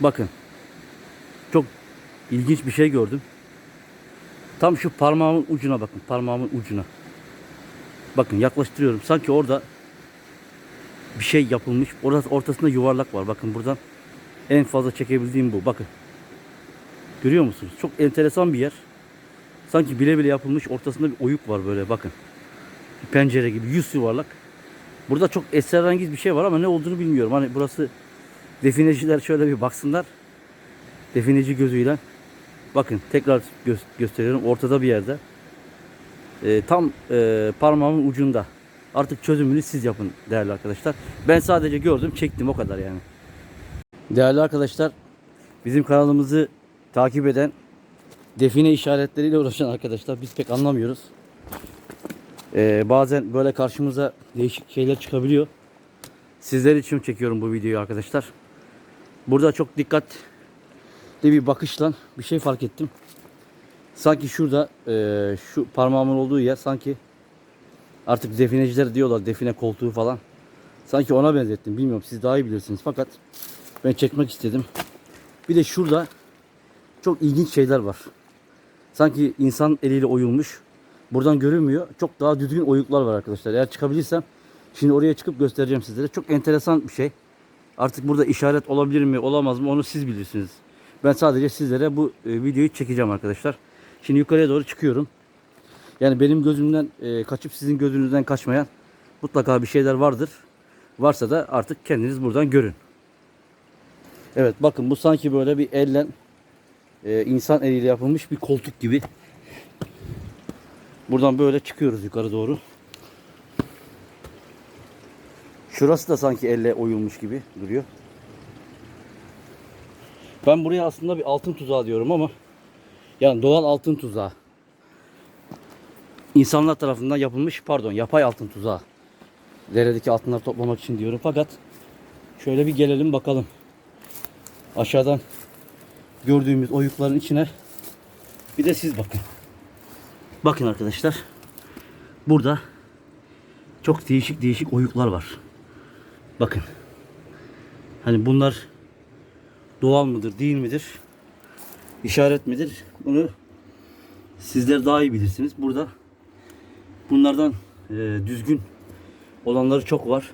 Bakın. Çok ilginç bir şey gördüm. Tam şu parmağımın ucuna bakın. Parmağımın ucuna. Bakın yaklaştırıyorum. Sanki orada bir şey yapılmış. Orası ortasında yuvarlak var. Bakın buradan en fazla çekebildiğim bu. Bakın. Görüyor musunuz? Çok enteresan bir yer. Sanki bile bile yapılmış. Ortasında bir oyuk var böyle bakın. Bir pencere gibi yüz yuvarlak. Burada çok esrarengiz bir şey var ama ne olduğunu bilmiyorum. Hani burası defineciler şöyle bir baksınlar. Defineci gözüyle. Bakın tekrar gö- gösteriyorum. Ortada bir yerde. Ee, tam e, parmağımın ucunda. Artık çözümünü siz yapın değerli arkadaşlar. Ben sadece gördüm, çektim o kadar yani. Değerli arkadaşlar, bizim kanalımızı takip eden define işaretleriyle uğraşan arkadaşlar biz pek anlamıyoruz. Ee, bazen böyle karşımıza değişik şeyler çıkabiliyor. Sizler için çekiyorum bu videoyu arkadaşlar. Burada çok dikkatli bir bakışla bir şey fark ettim. Sanki şurada e, şu parmağımın olduğu yer sanki artık defineciler diyorlar define koltuğu falan. Sanki ona benzettim. Bilmiyorum siz daha iyi bilirsiniz fakat ben çekmek istedim. Bir de şurada çok ilginç şeyler var. Sanki insan eliyle oyulmuş. Buradan görünmüyor. Çok daha düzgün oyuklar var arkadaşlar. Eğer çıkabilirsem şimdi oraya çıkıp göstereceğim sizlere. Çok enteresan bir şey. Artık burada işaret olabilir mi olamaz mı onu siz bilirsiniz. Ben sadece sizlere bu e, videoyu çekeceğim arkadaşlar. Şimdi yukarıya doğru çıkıyorum. Yani benim gözümden e, kaçıp sizin gözünüzden kaçmayan mutlaka bir şeyler vardır. Varsa da artık kendiniz buradan görün. Evet bakın bu sanki böyle bir elle e, insan eliyle yapılmış bir koltuk gibi. Buradan böyle çıkıyoruz yukarı doğru. Şurası da sanki elle oyulmuş gibi duruyor. Ben buraya aslında bir altın tuzağı diyorum ama yani doğal altın tuzağı. İnsanlar tarafından yapılmış pardon yapay altın tuzağı. Deredeki altınları toplamak için diyorum fakat şöyle bir gelelim bakalım. Aşağıdan gördüğümüz oyukların içine bir de siz bakın. Bakın arkadaşlar. Burada çok değişik değişik oyuklar var. Bakın. Hani bunlar doğal mıdır, değil midir? İşaret midir? Bunu sizler daha iyi bilirsiniz. Burada bunlardan e, düzgün olanları çok var.